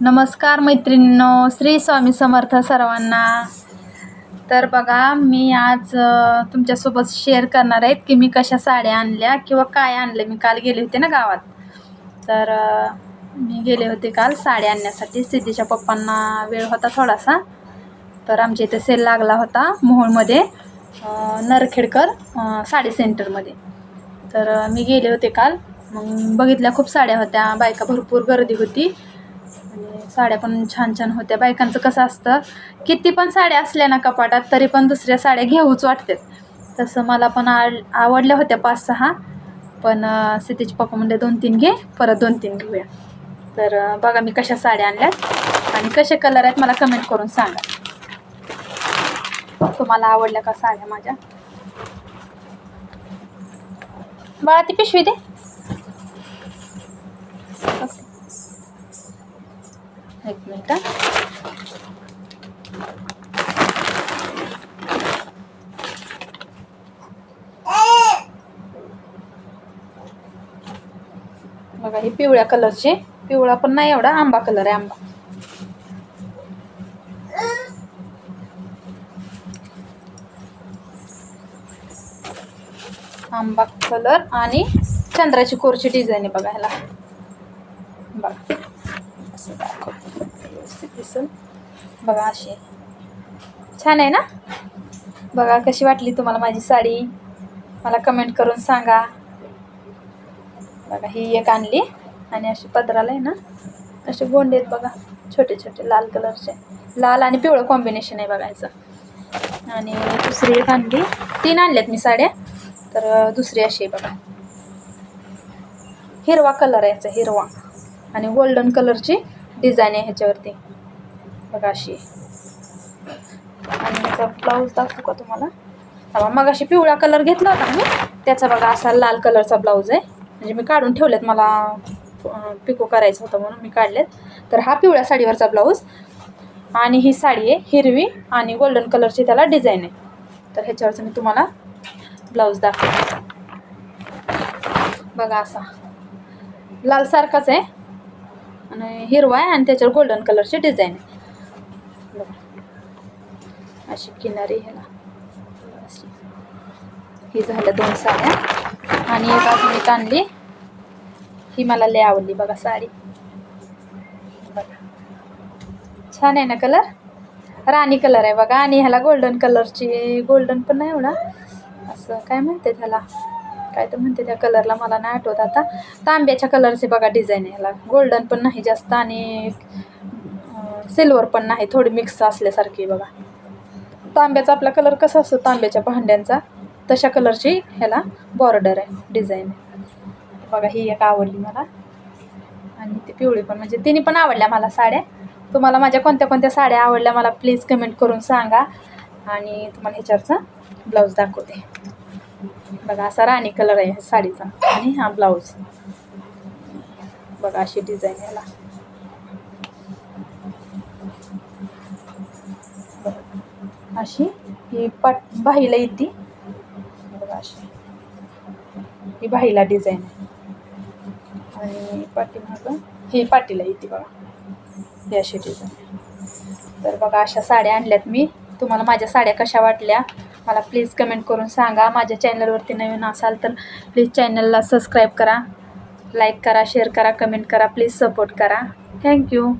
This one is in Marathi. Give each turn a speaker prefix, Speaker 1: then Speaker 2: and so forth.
Speaker 1: नमस्कार मैत्रिणींनो श्री स्वामी समर्थ सर्वांना. तर बघा मी आज तुमच्यासोबत शेअर करणार आहेत की मी कशा साड्या आणल्या किंवा काय आणलं. मी काल गेले होते ना गावात. तर मी गेले होते काल साड्या आणण्यासाठी. सिद्धीच्या पप्पांना वेळ होता थोडासा. तर आमच्या इथे सेल लागला होता मोहोळमध्ये नरखेडकर साडी सेंटरमध्ये. तर मी गेले होते काल. मग बघितल्या खूप साड्या होत्या. बायका भरपूर गर्दी होती. साड्या पण छान छान होत्या. बायकांचं कसं असतं किती पण साड्या असल्या ना कपाटात तरी पण दुसऱ्या साड्या घेऊच वाटतात. तसं मला पण आड आवडल्या होत्या पाच सहा पण सितीचे पप्पा म्हणले दोन तीन घे परत दोन तीन घेऊया. तर बघा मी कशा साड्या आणल्यात आणि कसे कलर आहेत मला कमेंट करून सांगा. तुम्हाला आवडल्या का साड्या माझ्या? बाळा ती पिशवी दे. एक मिनिट. बघा हे पिवळ्या कलरचे. पिवळा पण नाही एवढा आंबा कलर आहे आंबा. आंबा कलर आणि चंद्राची कोरची डिझाईन आहे बघा ह्याला. बघा. दिसून. बघा अशी. छान आहे ना? बघा कशी वाटली तुम्हाला माझी साडी? मला कमेंट करून सांगा. बघा ही एक आणली. आणि अशी पदराला आहे ना असे गोंडे आहेत बघा छोटे छोटे लाल कलरचे. लाल आणि पिवळं कॉम्बिनेशन आहे बघायचं आणि दुसरी एक आणली. तीन आणल्यात मी साड्या. तर दुसरी अशी आहे बघा. हिरवा कलर आहे याचा हिरवा. आणि गोल्डन कलरची डिझाईन आहे ह्याच्यावरती. बघा अशी. आणि ह्याचा ब्लाऊज दाखवू का तुम्हाला? हा मग अशी पिवळा कलर घेतला होता मी. त्याचा बघा असा लाल कलरचा ब्लाऊज आहे. म्हणजे मी काढून ठेवलेत मला पिको करायचं होतं म्हणून मी काढलेत. तर हा पिवळ्या साडीवरचा ब्लाऊज आणि ही साडी आहे हिरवी आणि गोल्डन कलरची त्याला डिझाईन आहे. तर ह्याच्यावरचं मी तुम्हाला ब्लाऊज दाखवते. बघा असा. लाल सारखाच आहे. आणि हिरवा आहे आणि त्याच्यावर गोल्डन कलरची डिझाईन आहे. बघा अशी किनारी ह्याला अशी ही झाल्या दोन साड्या. आणि एक अजून एक आणली. ही मला लय आवडली बघा साडी. बघा. छान आहे ना कलर? राणी कलर आहे बघा. आणि ह्याला गोल्डन कलरची गोल्डन पण नाही एवढा. असं काय म्हणते त्याला? काय तर म्हणते त्या कलरला मला नाही आठवत आता. तांब्याच्या कलरचे बघा डिझाईन आहे ह्याला. गोल्डन पण नाही जास्त. आणि सिल्वर पण नाही थोडी मिक्स असल्यासारखी बघा. तांब्याचा आपला कलर कसा असतो? तांब्याच्या भांड्यांचा. तशा कलरची ह्याला बॉर्डर आहे डिझाईन बघा ही एक आवडली मला. आणि ती पिवळी पण म्हणजे तिने पण आवडल्या मला साड्या. तुम्हाला माझ्या कोणत्या कोणत्या साड्या आवडल्या मला प्लीज कमेंट करून सांगा. आणि तुम्हाला ह्याच्यावरचा ब्लाऊज दाखवते. बघा असा राणी कलर आहे ह्या साडीचा. आणि हा ब्लाऊज बघा अशी डिझाईन याला अशी ही पट बाहीला येते. बघा अशी. ही बाहीला डिझाईन आहे. आणि पाठीमागं ही पाटीला येते बघा. ही अशी डिझाईन तर बघा अशा साड्या आणल्यात मी. तुम्हाला माझ्या साड्या कशा वाटल्या मला प्लीज कमेंट करून सांगा. माझ्या चॅनलवरती नवीन असाल तर प्लीज चॅनलला सबस्क्राईब करा. लाईक करा शेअर करा कमेंट करा. प्लीज सपोर्ट करा. थँक्यू